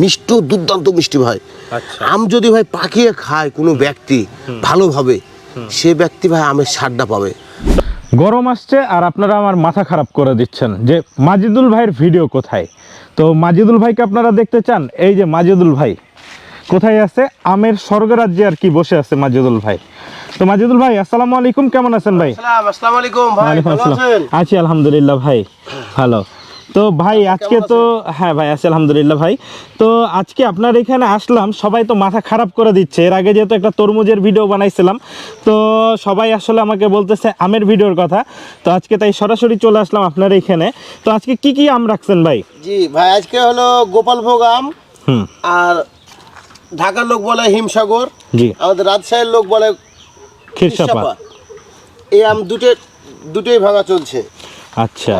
মিষ্ট দুর্দান্ত মিষ্টি ভাই। আচ্ছা। আম যদি ভাই পাকিয়ে খায় কোনো ব্যক্তি ভালোভাবে সে ব্যক্তি ভাই আমের স্বাদটা পাবে। গরম আসছে আর আপনারা আমার মাথা খারাপ করে দিচ্ছেন যে মাজিদুল ভাইয়ের ভিডিও কোথায়? তো মাজিদুল ভাইকে আপনারা দেখতে চান এই যে মাজিদুল ভাই। কোথায় আছে? আমের স্বর্গরাজ্যে আর কি বসে আছে মাজিদুল ভাই। তো মাজিদুল ভাই আসসালামু আলাইকুম কেমন আছেন ভাই? আসসালামু আলাইকুম ভাই আছি আলহামদুলিল্লাহ ভাই ভালো। তো ভাই আজকে তো হ্যাঁ ভাই আছি আলহামদুলিল্লাহ ভাই। তো আজকে আপনার এখানে আসলাম সবাই তো মাথা খারাপ করে দিচ্ছে। এর আগে যেহেতু একটা তরমুজের ভিডিও বানাইছিলাম তো সবাই আসলে আমাকে বলতেছে আমের ভিডিওর কথা। তো আজকে তাই সরাসরি চলে আসলাম আপনার এখানে। তো আজকে কি কি আম রাখছেন ভাই? জি ভাই আজকে হলো গোপালভোগ আম আর ঢাকার লোক বলে হিমসাগর জি। আমাদের রাজশাহীর লোক বলে খিরসাপা। এই আম দুটো দুটোই ভাঙা চলছে। আচ্ছা।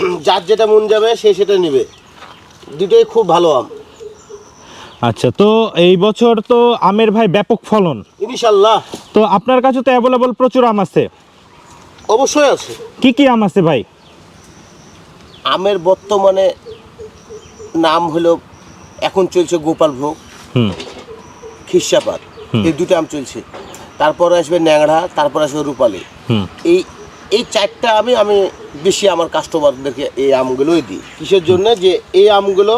যার যেটা মন যাবে সে সেটা নেবে। দুটোই খুব ভালো আম। আচ্ছা তো এই বছর তো আমের ভাই ব্যাপক ফলন। ইনশাল্লাহ। তো আপনার কাছে তো অ্যাভেলেবল প্রচুর আম আছে। অবশ্যই আছে। কি কি আম আছে ভাই? আমের বর্তমানে নাম হলো এখন চলছে গোপাল ভোগ হুম। খিসাপাত এই দুটো আম চলছে। তারপরে আসবে ন্যাংড়া তারপর আসবে রূপালি। হুম। এই এই চারটা আমি আমি বেশি আমার কাস্টমারদেরকে এই আমগুলোই দিই। কিসের জন্য যে এই আমগুলো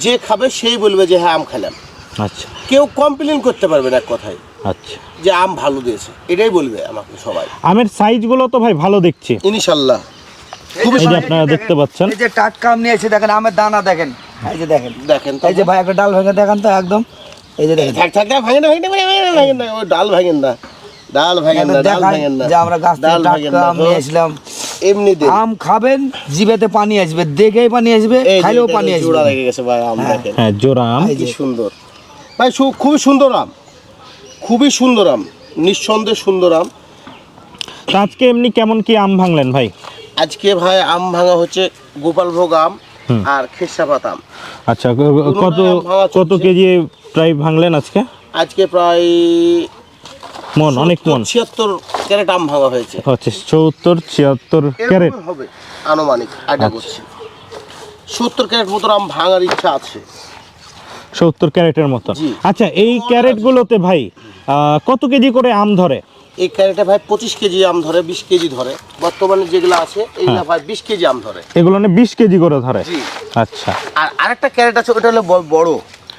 যে খাবে সেই বলবে যে হ্যাঁ আম খেলাম। আচ্ছা। কেউ কমপ্লেন করতে পারবে না এক কথায়। আচ্ছা। যে আম ভালো দিয়েছে। এটাই বলবে আমাকে সবাই। আমের সাইজগুলো তো ভাই ভালো দেখছি। ইনশাল্লাহ এই যে আপনারা দেখতে পাচ্ছেন। এই যে টাটকা আম নিয়ে এসে দেখেন আমের দানা দেখেন। এই যে দেখেন। দেখেন তো। এই যে ভাই একটা ডাল ভেঙে দেখেন তো একদম। এই যে দেখেন। থাক থাক ভাঙেন না ভাঙেন না ভাঙেন না ওই ডাল ভাঙেন না। ডাল ভাঙেন না ডাল দেখাই ভাঙেন না। যে আমরা গাছ থেকে টাটকা আম নিয়ে আসলাম এমনি দিন। আম খাবেন জিভেতে পানি আসবে দেখেই পানি আসবে খাইলেও পানি আসবে। জোড়া লেগে গেছে ভাই আম দেখেন। হ্যাঁ জোড়া আম। কি সুন্দর। ভাই সু- খুবই সুন্দর আম। খুবই সুন্দর আম। নিঃসন্দেহে সুন্দর আম। আজকে এমনি কেমন কি আম ভাঙলেন ভাই? আজকে ভাই আম ভাঙা হচ্ছে গোপালভোগ আম আর খেসাপাত আম। আচ্ছা কত কত কেজি প্রায় ভাঙলেন আজকে? আজকে প্রায় মন অনেক মন। ছিয়াত্তর ক্যারেট আম ভাঙা হয়েছে। হচ্ছে চৌত্তর ছিয়াত্তর ক্যারেট। হবে আনুমানিক আইডিয়া করছি। সত্তর ক্যারেট মতো আম ভাঙার ইচ্ছা আছে। সত্তর ক্যারেটের মতো আচ্ছা এই ক্যারেটগুলোতে ভাই কত কেজি করে আম ধরে? এই ক্যারেটে ভাই পঁচিশ কেজি আম ধরে বিশ কেজি ধরে। বর্তমানে যেগুলো আছে এইগুলো ভাই বিশ কেজি আম ধরে। এগুলো না বিশ কেজি করে ধরে। আচ্ছা। আর আরেকটা ক্যারেট আছে ওটা হলো বড়।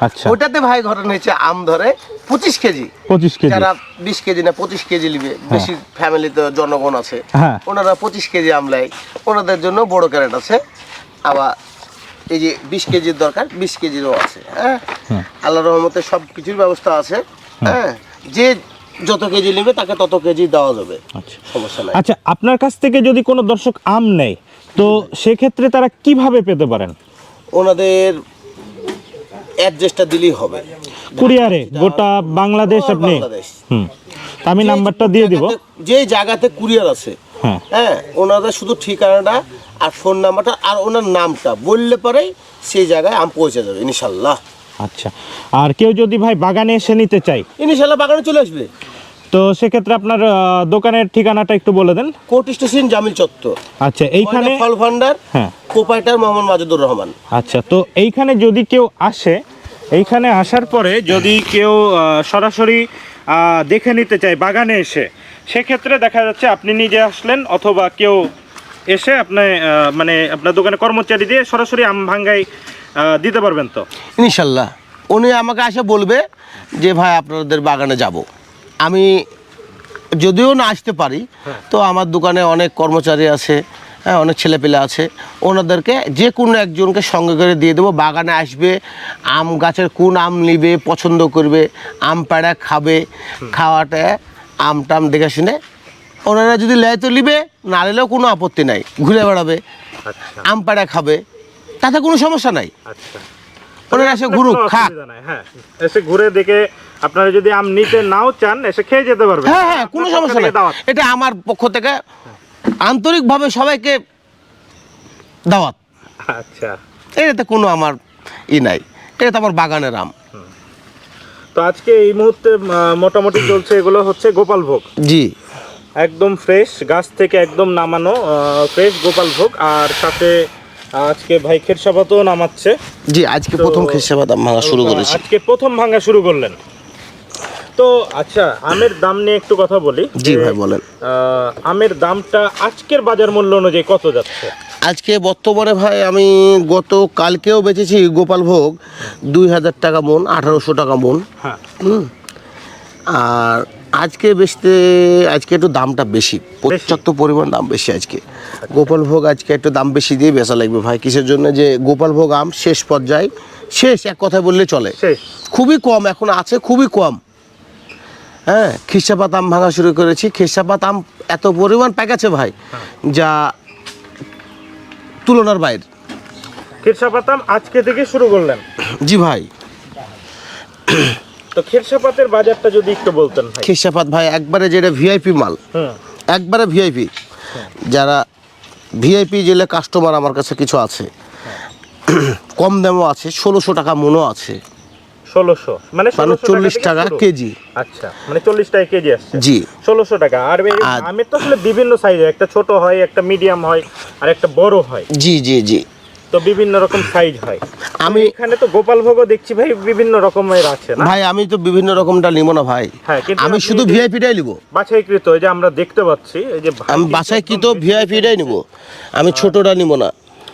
আচ্ছা। ওটাতে ভাই ঘটনা হয়েছে আম ধরে পঁচিশ কেজি। পঁচিশ কেজি। যারা বিশ কেজি না পঁচিশ কেজি নিবে বেশি ফ্যামিলিতে জনগণ আছে। হ্যাঁ। ওনারা পঁচিশ কেজি আম নেয়। ওনাদের জন্য বড় ক্যারেট আছে। আবার এই যে বিশ কেজির দরকার বিশ কেজিরও আছে হ্যাঁ? আল্লাহ রহমতে সব কিছুর ব্যবস্থা আছে হ্যাঁ। যে যত কেজি নেবে তাকে তত কেজি দেওয়া যাবে। আচ্ছা। সমস্যা নাই। আচ্ছা আপনার কাছ থেকে যদি কোনো দর্শক আম নেয় তো সেক্ষেত্রে তারা কীভাবে পেতে পারেন? ওনাদের অ্যাড্রেসটা দিলেই হবে। কুরিয়ারে গোটা বাংলাদেশ All আপনি? বাংলাদেশ। হুম। আমি নাম্বারটা দিয়ে দিব। যে জায়গাতে কুরিয়ার আছে হ্যাঁ। হ্যাঁ ওনাদের শুধু ঠিকানাটা আর ফোন নাম্বারটা আর ওনার নামটা বললে পরেই সেই জায়গায় আম পৌঁছে যাবে ইনশাল্লাহ। আচ্ছা। আর কেউ যদি ভাই বাগানে এসে নিতে চাই ইনশাল্লাহ বাগানে চলে আসবে। তো সেক্ষেত্রে আপনার দোকানের ঠিকানাটা একটু বলে দেন। কোর্ট স্টেশন জামিল চত্বর। আচ্ছা এইখানে ফল ভান্ডার হ্যাঁ। কোপাইটার মোহাম্মদ মাজুদুর রহমান। আচ্ছা তো এইখানে যদি কেউ আসে এইখানে আসার পরে যদি কেউ সরাসরি দেখে নিতে চায় বাগানে এসে সেক্ষেত্রে দেখা যাচ্ছে আপনি নিজে আসলেন অথবা কেউ এসে আপনি মানে আপনার দোকানে কর্মচারী দিয়ে সরাসরি আম ভাঙ্গাই দিতে পারবেন তো? ইনশাল্লাহ। উনি আমাকে এসে বলবে যে ভাই আপনাদের বাগানে যাব। আমি যদিও না আসতে পারি তো আমার দোকানে অনেক কর্মচারী আছে হ্যাঁ অনেক ছেলেপেলে আছে ওনাদেরকে যে কোনো একজনকে সঙ্গে করে দিয়ে দেবো বাগানে আসবে আম গাছের কোন আম নিবে পছন্দ করবে আম পেড়া খাবে খাওয়াটা আম টাম দেখে শুনে ওনারা যদি লেয় তো নিবে না নিলেও কোনো আপত্তি নাই ঘুরে বেড়াবে আচ্ছা। আম পেড়া খাবে তাতে কোনো সমস্যা নাই। আচ্ছা। ওনারা এসে ঘুরুক খাক। হ্যাঁ এসে ঘুরে দেখে আপনারা যদি আম নিতে নাও চান এসে খেয়ে যেতে পারবেন। হ্যাঁ হ্যাঁ কোনো সমস্যা নেই। এটা আমার পক্ষ থেকে আন্তরিকভাবে সবাইকে দাওয়াত। আচ্ছা। এটাতে কোনো আমার ই নাই। এটা তো আমার বাগানের আম। তো আজকে এই মুহূর্তে মোটামুটি চলছে এগুলো হচ্ছে গোপাল ভোগ জি। একদম ফ্রেশ গাছ থেকে একদম নামানো ফ্রেশ গোপাল ভোগ আর সাথে আজকে ভাই খেরসাপাতও নামাচ্ছে। জি আজকে প্রথম আম ভাঙা শুরু করেছি। আজকে প্রথম ভাঙা শুরু করলেন। তো আচ্ছা আমের দাম নিয়ে একটু কথা বলি। জি ভাই বলেন। আমের দামটা আজকের বাজার মূল্য অনুযায়ী কত যাচ্ছে? আজকে বর্তমানে ভাই আমি গত কালকেও বেচেছি গোপাল ভোগ দুই হাজার টাকা মন আঠারোশো টাকা মন। হ্যাঁ। আর আজকে বেচতে আজকে একটু দামটা বেশি পর্যাপ্ত পরিমাণ দাম বেশি আজকে। গোপাল ভোগ আজকে একটু দাম বেশি দিয়ে বেচা লাগবে ভাই কিসের জন্য যে গোপাল ভোগ আম শেষ পর্যায়ে শেষ এক কথায় বললে চলে। খুবই কম এখন আছে খুবই কম। হ্যাঁ খিসাপাত আম ভাঙা শুরু করেছি। খিসাপাত আম এত পরিমাণ পেকেছে ভাই যা তুলনার বাইরে। খেরসাপাতাম আজকে থেকে শুরু করলেন? জি ভাই। তো খেরসাপাতের বাজারটা যদি একটু বলতেন ভাই। খিসাপাত ভাই একবারে যেটা ভিআইপি মাল একবারে ভিআইপি যারা ভিআইপি জেলে কাস্টমার আমার কাছে কিছু আছে কম দামও আছে ষোলোশো টাকা মনও আছে। ষোলোশো। মানে মানে 1600 চল্লিশ টাকা কেজি। আচ্ছা মানে চল্লিশ টাকা কেজি আসছে। জি। ষোলোশো টাকা। আর আমের তো আসলে বিভিন্ন সাইজের একটা ছোট হয় একটা মিডিয়াম হয় আর একটা বড় হয়। জি জি জি। তো বিভিন্ন রকম সাইজ হয়। আমি- এখানে তো গোপাল ভোগও দেখছি ভাই বিভিন্ন রকমের আছে না? ভাই আমি তো বিভিন্ন রকমটা নিব না ভাই। হ্যাঁ, আমি শুধু যে- ভিআইপিটাই নিব। বাছাইকৃত এই যে আমরা দেখতে পাচ্ছি এই যে আমি বাসায় কি তো ভিআইপিটাই নিব। আমি ছোটটা নিব না।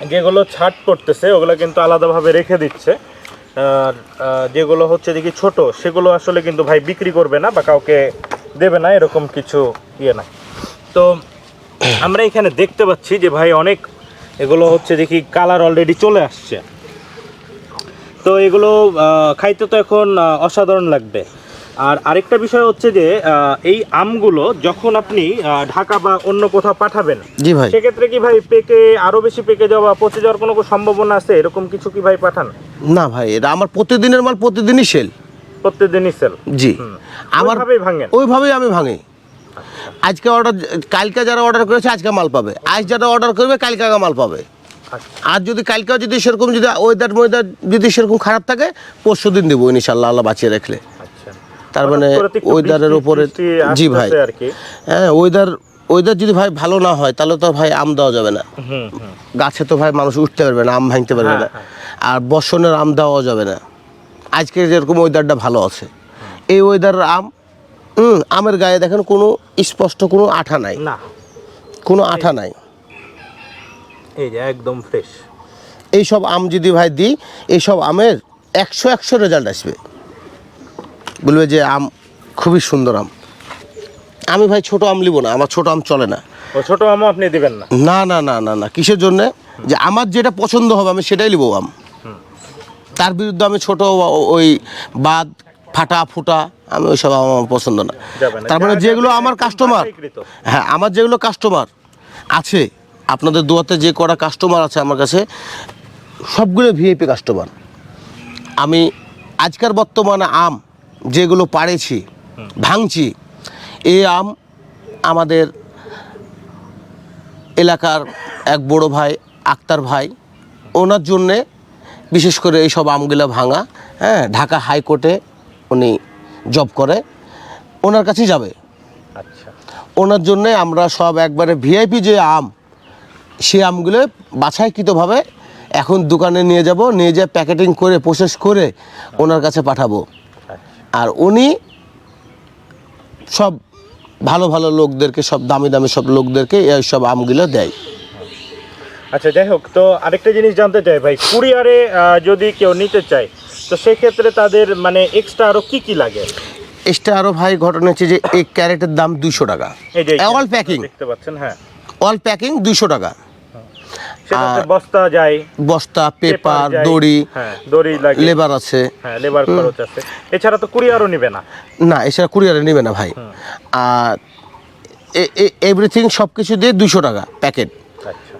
যেগুলো ছাট পড়তেছে ওগুলো কিন্তু আলাদাভাবে রেখে দিচ্ছে। যেগুলো হচ্ছে দেখি ছোট সেগুলো আসলে কিন্তু ভাই বিক্রি করবে না বা কাউকে দেবে না এরকম কিছু ইয়ে নাই তো আমরা এখানে দেখতে পাচ্ছি যে ভাই অনেক এগুলো হচ্ছে দেখি কালার অলরেডি চলে আসছে। তো এগুলো খাইতে তো এখন অসাধারণ লাগবে। আর আরেকটা বিষয় হচ্ছে যে এই আমগুলো যখন আপনি ঢাকা বা অন্য কোথাও পাঠাবেন জি ভাই। সেক্ষেত্রে কি ভাই পেকে আরও বেশি পেকে যাওয়া পচে যাওয়ার কোনো সম্ভাবনা আছে? এরকম কিছু কি ভাই পাঠান? না ভাই এটা আমার প্রতিদিনের মাল প্রতিদিনই সেল প্রতিদিনই সেল জি। আমার ওইভাবেই আমি ভাঙি। আজকে অর্ডার কালকে যারা অর্ডার করেছে আজকে মাল পাবে। আজ যারা অর্ডার করবে কালকে আগে মাল পাবে। আচ্ছা। আর যদি কালকেও যদি সেরকম যদি ওয়েদার ওয়েদার যদি সেরকম খারাপ থাকে পরশু দিন দেবো ইনশাল্লাহ আল্লাহ বাঁচিয়ে রাখলে। আচ্ছা। তার মানে ওয়েদারের উপরে জি ভাই। আর কি। হ্যাঁ ওয়েদার ওয়েদার যদি ভাই ভালো না হয় তাহলে তো ভাই আম দেওয়া যাবে না। গাছে তো ভাই মানুষ উঠতে পারবে না আম ভাঙতে পারবে না। আর বর্ষণের আম দেওয়া যাবে না। আজকে যেরকম ওয়েদারটা ভালো আছে। এই ওয়েদারের আম হুম আমের গায়ে দেখেন কোনো স্পষ্ট কোনো আঠা নাই। না। কোনো আঠা নাই। এই যে একদম ফ্রেশ এইসব আম যদি ভাই দিই এইসব আমের একশো একশো রেজাল্ট আসবে। বলবে যে আম খুবই সুন্দর আম। আমি ভাই ছোট আম লিব না আমার ছোট আম চলে না। ছোট আমও আপনি দিবেন না? না না না না না কিসের জন্য? যে আমার যেটা পছন্দ হবে আমি সেটাই লিব আম। তার বিরুদ্ধে আমি ছোট ওই বাদ ফাটা ফুটা আমি ওইসব আম আমার পছন্দ না। যাবে না। তার মানে যেগুলো আমার কাস্টমার হ্যাঁ আমার যেগুলো কাস্টমার আছে আপনাদের দুয়াতে যে কটা কাস্টমার আছে আমার কাছে সবগুলো ভিআইপি কাস্টমার আমি আজকার বর্তমানে আম যেগুলো পাড়েছি ভাঙছি এই আম আমাদের এলাকার এক বড় ভাই আক্তার ভাই ওনার জন্যে বিশেষ করে এই সব আমগুলো ভাঙা হ্যাঁ ঢাকা হাইকোর্টে উনি জব করে ওনার কাছেই যাবে। আচ্ছা। ওনার জন্যে আমরা সব একবারে ভিআইপি যে আম সেই আমগুলো বাছাইকৃতভাবে এখন দোকানে নিয়ে যাব নিয়ে যেয়ে প্যাকেটিং করে প্রসেস করে ওনার কাছে পাঠাবো। আর উনি সব ভালো ভালো লোকদেরকে সব দামি দামি সব লোকদেরকে এই সব আমগুলো দেয়। আচ্ছা যাই হোক তো আরেকটা জিনিস জানতে চাই ভাই কুরিয়ারে যদি কেউ নিতে চায় তো সেক্ষেত্রে তাদের মানে এক্সট্রা আরও কি কি লাগে? এক্সট্রা আরও ভাই ঘটনা হচ্ছে যে এই ক্যারেটের দাম দুশো টাকা। এই যে অল প্যাকিং দেখতে পাচ্ছেন হ্যাঁ। অল প্যাকিং দুশো টাকা। বস্তা যায় বস্তা পেপার দড়ি হ্যাঁ দড়ি লাগে। লেবার আছে। হ্যাঁ লেবার খরচ আছে। এছাড়া তো কুরিয়ারও নিবে না। না এছাড়া কুরিয়ারে নেবে না ভাই। আর এভরিথিং সব কিছু দিয়ে দুশো টাকা প্যাকেট। আচ্ছা।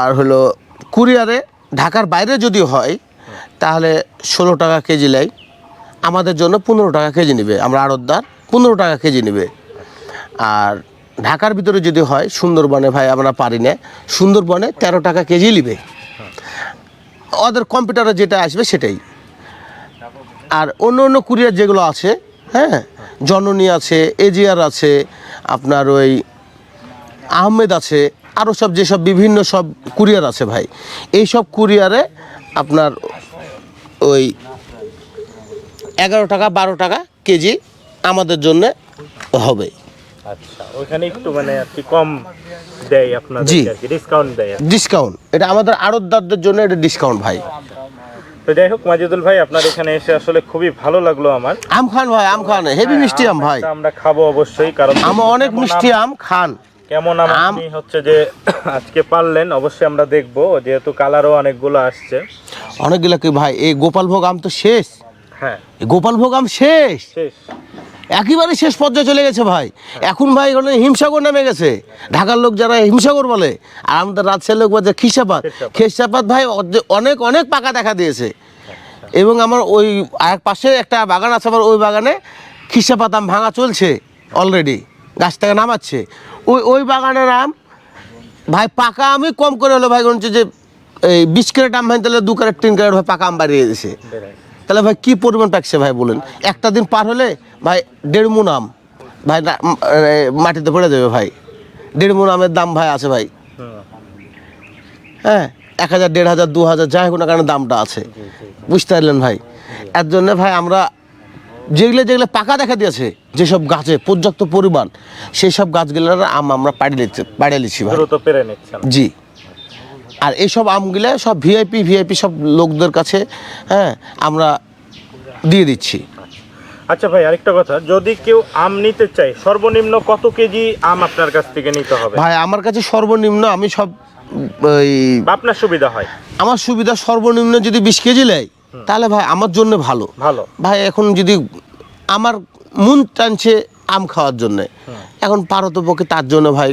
আর হলো কুরিয়ারে ঢাকার বাইরে যদি হয় তাহলে ষোলো টাকা কেজি লাই আমাদের জন্য পনেরো টাকা কেজি নেবে। আমরা আড়তদার পনেরো টাকা কেজি নেবে। আর ঢাকার ভিতরে যদি হয়, সুন্দরবনে ভাই আমরা পারি না। সুন্দরবনে তেরো টাকা কেজি নিবে। ওদের কম্পিউটারে যেটা আসবে সেটাই। আর অন্য অন্য কুরিয়ার যেগুলো আছে হ্যাঁ জননী আছে, এজিআর আছে, আপনার ওই আহমেদ আছে আরও সব যেসব বিভিন্ন সব কুরিয়ার আছে ভাই এই সব কুরিয়ারে আপনার ওই এগারো টাকা, বারো টাকা কেজি আমাদের জন্য হবে। আচ্ছা একটু মানে আর কম দেয় আপনাদের কি ডিসকাউন্ট দেয়। ডিসকাউন্ট এটা আমাদের আড়তদারদের জন্য এটা ডিসকাউন্ট ভাই। তো যাই হোক মাজিদুল ভাই আপনার এখানে এসে আসলে খুবই ভালো লাগল আমার। আম খান ভাই আম খান। হেভি মিষ্টি আম ভাই। আমরা খাব অবশ্যই কারণ আম অনেক মিষ্টি আম- খান। কেমন আম আপনি হচ্ছে যে আজকে পারলেন অবশ্যই আমরা দেখব যেহেতু কালারও অনেকগুলো আসছে। অনেকগুলো কি ভাই? এই গোপালভোগ আম তো শেষ। হ্যাঁ। গোপালভোগ আম শেষ। শেষ। একেবারে শেষ পর্যায়ে চলে গেছে ভাই। এখন ভাই ওখানে হিমসাগর নেমে গেছে। ঢাকার লোক যারা হিমসাগর বলে আর আমাদের রাজশাহীর লোক বলছে খিসাপাত খিসাপাত। ভাই অনেক অনেক পাকা দেখা দিয়েছে। এবং আমার ওই আর পাশে একটা বাগান আছে আমার ওই বাগানে খিসাপাত আম ভাঙা চলছে অলরেডি গাছ থেকে নামাচ্ছে। ওই ওই বাগানের আম ভাই পাকা আমি কম করে হলো ভাই যে এই বিশ ক্যারেট আম ভাই তাহলে দু ক্যারেট তিন ক্যারেট ভাই পাকা আম বাড়িয়ে দিয়েছে। তাহলে ভাই কি পরিমাণ পাকছে ভাই বলেন? একটা দিন পার হলে ভাই দেড় মুন আম। ভাই মাটিতে পড়ে যাবে ভাই। দেড় মুন আমের দাম ভাই আছে ভাই। হ্যাঁ এক হাজার দেড় হাজার দু হাজার যাই হোক না কারণে দামটা আছে। বুঝতে পারলেন ভাই? এর জন্য ভাই আমরা যেগুলো যেগুলো পাকা দেখা দিয়েছে যেসব গাছে পর্যাপ্ত পরিমাণ সেই সব গাছগুলোর আম আমরা পাড়িয়ে পাড়িয়ে নিচ্ছি ভাই। জি। আর এইসব আমগুলো সব ভিআইপি ভিআইপি সব লোকদের কাছে হ্যাঁ আমরা দিয়ে দিচ্ছি। আচ্ছা ভাই আরেকটা কথা যদি কেউ আম নিতে চায় সর্বনিম্ন কত কেজি আম আপনার কাছ থেকে নিতে হবে? ভাই আমার কাছে সর্বনিম্ন আমি সব ওই আপনার সুবিধা হয়? আমার সুবিধা সর্বনিম্ন যদি বিশ কেজি নেয় তাহলে ভাই আমার জন্য ভালো। ভালো। ভাই এখন যদি আমার মন টানছে আম খাওয়ার জন্যে এখন পারতপক্ষে তার জন্য ভাই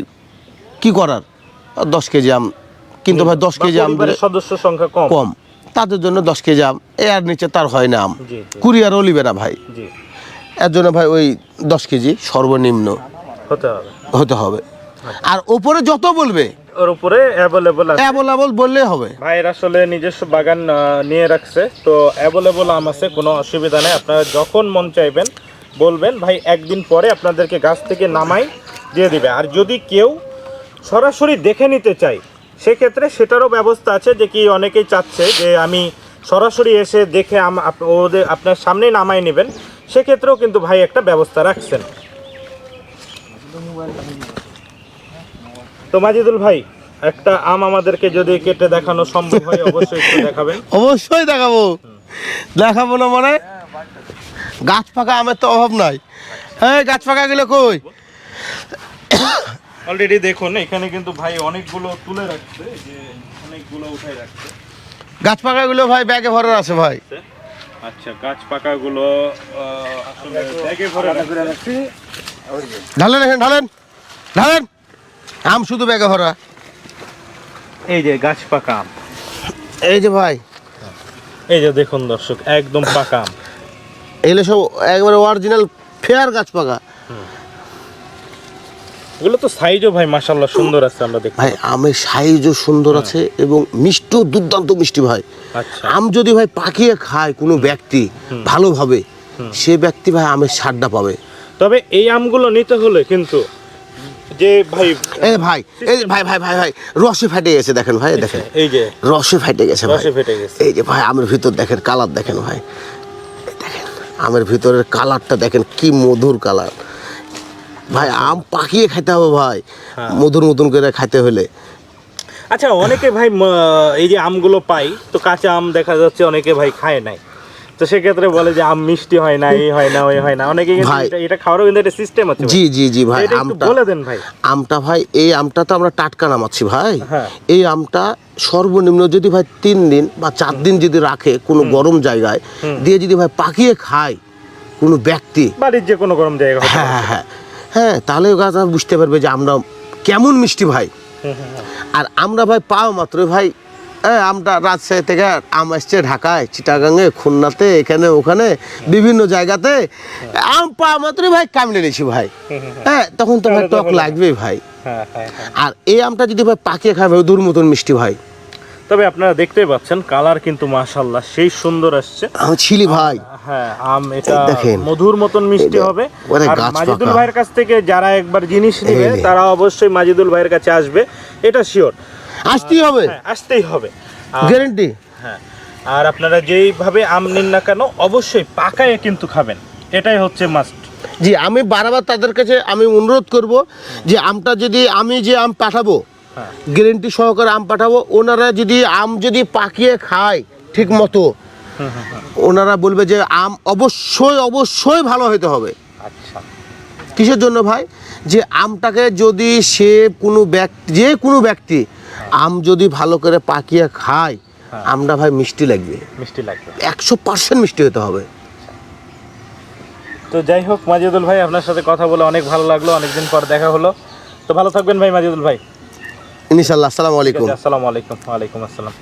কি করার? দশ কেজি আম কিন্তু ভাই দশ কেজি আম সদস্য সংখ্যা কম। কম। তাদের জন্য দশ কেজি আম এর নিচে তার হয় না আম। কুরিয়ারও নিবে না ভাই। এর জন্য ভাই ওই দশ কেজি সর্বনিম্ন হতে হবে। হতে হবে। আর ওপরে যত বলবে ওর উপরে অ্যাভেলেবল আছে। অ্যাভেলেবল বললেই হবে। ভাইয়ের আসলে নিজস্ব বাগান নিয়ে রাখছে। তো অ্যাভেলেবল আম আছে কোনো অসুবিধা নেই। আপনারা যখন মন চাইবেন বলবেন ভাই একদিন পরে আপনাদেরকে গাছ থেকে নামাই দিয়ে দিবে। আর যদি কেউ সরাসরি দেখে নিতে চাই সেক্ষেত্রে সেটারও ব্যবস্থা আছে যে কি অনেকেই চাচ্ছে যে আমি সরাসরি এসে দেখে ওদের আপনার সামনেই নামাই নেবেন। সেক্ষেত্রেও কিন্তু ভাই একটা ব্যবস্থা রাখছেন। তো মাজিদুল ভাই, একটা আম আমাদেরকে যদি কেটে দেখানো সম্ভব হয়, অবশ্যই দেখাবেন। অবশ্যই দেখাবো। দেখাবো না মানে? গাছ ফাঁকা আমের তো অভাব নাই। হ্যাঁ গাছ পাকা গেলে কই? অলরেডি দেখুন এখানে কিন্তু ভাই অনেকগুলো তুলে রাখছে যে অনেকগুলো উঠাই রাখছে। গাছ পাকাগুলো ভাই ব্যাগে ভরে আছে ভাই। আচ্ছা গাছ পাকাগুলো আসলে ব্যাগে ভরে রাখছে। ঢালেন এখানে ঢালেন। ঢালেন। আম শুধু ব্যাগে ভরা। এই যে গাছ পাকা আম। এই যে ভাই। এই যে দেখুন দর্শক একদম পাকা আম। এগুলো সব একবারে অরিজিনাল ফেয়ার গাছ পাকা এগুলো তো সাইজও ভাই মাশাল্লাহ সুন্দর আছে আমরা দেখি ভাই আমের সাইজও সুন্দর আছে এবং মিষ্টিও দুর্দান্ত মিষ্টি ভাই। আচ্ছা। আম যদি ভাই পাকিয়ে খায় কোনো ব্যক্তি ভালোভাবে সে ব্যক্তি ভাই আমের স্বাদটা পাবে। তবে এই আমগুলো নিতে হলে কিন্তু যে ভাই এই ভাই এই ভাই ভাই ভাই ভাই রসে ফেটে গেছে দেখেন ভাই দেখেন। এই যে। রসে ফেটে গেছে ভাই। রসে ফেটে গেছে। এই যে ভাই আমের ভিতর দেখেন কালার দেখেন ভাই। দেখেন আমের ভিতরের কালারটা দেখেন কি মধুর কালার। ভাই আম পাকিয়ে খাইতে হবে ভাই হ্যাঁ। মধুর মতন করে খাইতে হলে। আচ্ছা অনেকে ভাই এই যে আমগুলো পাই তো কাঁচা আম দেখা যাচ্ছে অনেকে ভাই খায় নাই। তো সেক্ষেত্রে বলে যে আম মিষ্টি হয় না এই হয় না ওই হয় না। অনেকে। এটা- এটা খাওয়ারও কিন্তু একটা সিস্টেম আছে জি জি জি ভাই আমটা বলে দেন ভাই। আমটা ভাই এই আমটা তো আমরা টাটকা নামাচ্ছি ভাই। হ্যাঁ। এই আমটা সর্বনিম্ন যদি ভাই তিন দিন বা চার দিন যদি রাখে কোনো গরম জায়গায় দিয়ে যদি ভাই পাকিয়ে খায় কোনো ব্যক্তি বাড়ির যে কোনো গরম জায়গা হতে হ্যাঁ হ্যাঁ। হ্যাঁ তাহলে গাছ বুঝতে পারবে যে আমরা কেমন মিষ্টি ভাই। আর আমরা ভাই পাও মাত্র ভাই হ্যাঁ আমটা রাজশাহী থেকে আম আসছে ঢাকায় চিটাগাঙে খুলনাতে এখানে ওখানে বিভিন্ন জায়গাতে আম পাওয়া মাত্রই ভাই কামড়ে নিয়েছি ভাই হ্যাঁ তখন তো ভাই টক। লাগবেই ভাই হ্যাঁ হ্যাঁ হ্যাঁ। আর এই আমটা যদি ভাই পাকিয়ে খাবে দুর মতন মিষ্টি ভাই তবে আপনারা দেখতেই পাচ্ছেন কালার কিন্তু মাশাল্লাহ সেই সুন্দর আসছে। ছিলি ভাই। হ্যাঁ আম এটা মধুর মতন মিষ্টি হবে। আর মাজিদুল ভাইয়ের কাছ থেকে যারা একবার জিনিস নেবে তারা অবশ্যই মাজিদুল ভাইয়ের কাছে আসবে। এটা শিওর আসতেই হবে। হ্যাঁ আসতেই হবে। গ্যারেন্টি হ্যাঁ আর আপনারা যেইভাবে আম নিন না কেন অবশ্যই পাকায় কিন্তু খাবেন। এটাই হচ্ছে মাস্ট জি আমি বারবার তাদের কাছে আমি অনুরোধ করব যে আমটা যদি আমি যে আম পাঠাবো গ্যারেন্টি সহকারে আম পাঠাবো। ওনারা যদি আম যদি পাকিয়ে খায় ঠিক মতো ওনারা বলবে যে আম অবশ্যই অবশ্যই ভালো হতে হবে। আচ্ছা। কিসের জন্য ভাই? যে আমটাকে যদি সে কোনো ব্যক্তি যে কোনো ব্যক্তি আম যদি ভালো করে পাকিয়ে খায় আমটা ভাই মিষ্টি লাগবে। মিষ্টি লাগবে। একশো পার্সেন্ট মিষ্টি হতে হবে। তো যাই হোক মাজিদুল ভাই আপনার সাথে কথা বলে অনেক ভালো লাগল। অনেকদিন পর দেখা হলো। তো ভালো থাকবেন ভাই মাজিদুল ভাই। ইনশাল্লাহ আসসালামু আলাইকুম। আসসালামু আলাইকুম ওয়ালাইকুম আসসালাম।